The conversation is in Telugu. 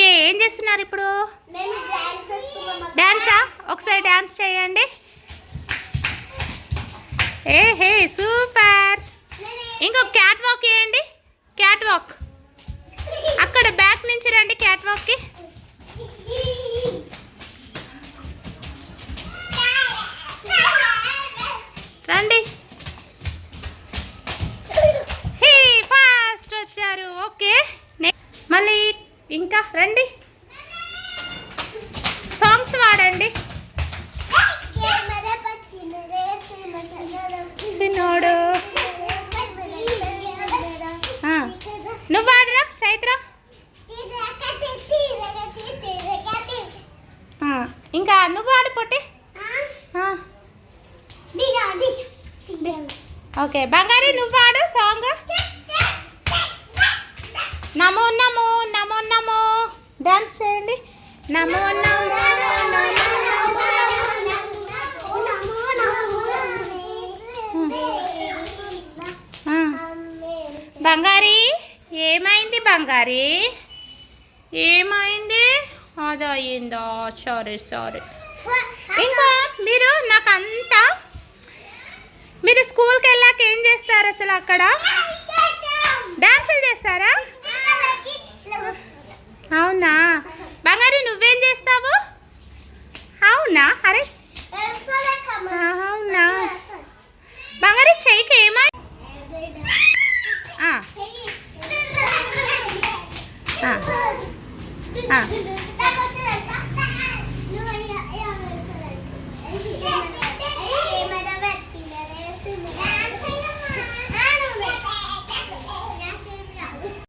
ఏం చేస్తున్నారు ఇప్పుడు? డాన్స్? ఒకసారి డాన్స్ చేయండి. ఏ హే సూపర్. ఇంకో క్యాట్ వాక్ చేయండి. Cat walk. అక్కడ బ్యాక్ నుంచి రండి క్యాట్ వాక్కి. రండి. హే ఫాస్ట్ వచ్చారు. ఓకే. ఇంకా రండి. సాంగ్స్ వాడండి. సినోడు. నువ్వు వాడరా చైత్ర. ఇంకా నువ్వు వాడు పొట్టి. ఓకే బంగారి నువ్వు వాడు సాంగ్. డాన్స్ చేయండి. నమో నమో బంగారి ఏమైంది బంగారి? ఏమైంది? అదయిందా? Sorry sorry. ఇంకా మీరు నాకు అంతా మీరు స్కూల్కి వెళ్ళాక ఏం చేస్తారు అసలు అక్కడ? డాన్సులు చేస్తారా? అవునా? బంగారు నువ్వేం చేస్తావు? అవునా? అరే. అవునా? బంగారు చెయ్యికి ఏమై ఆ.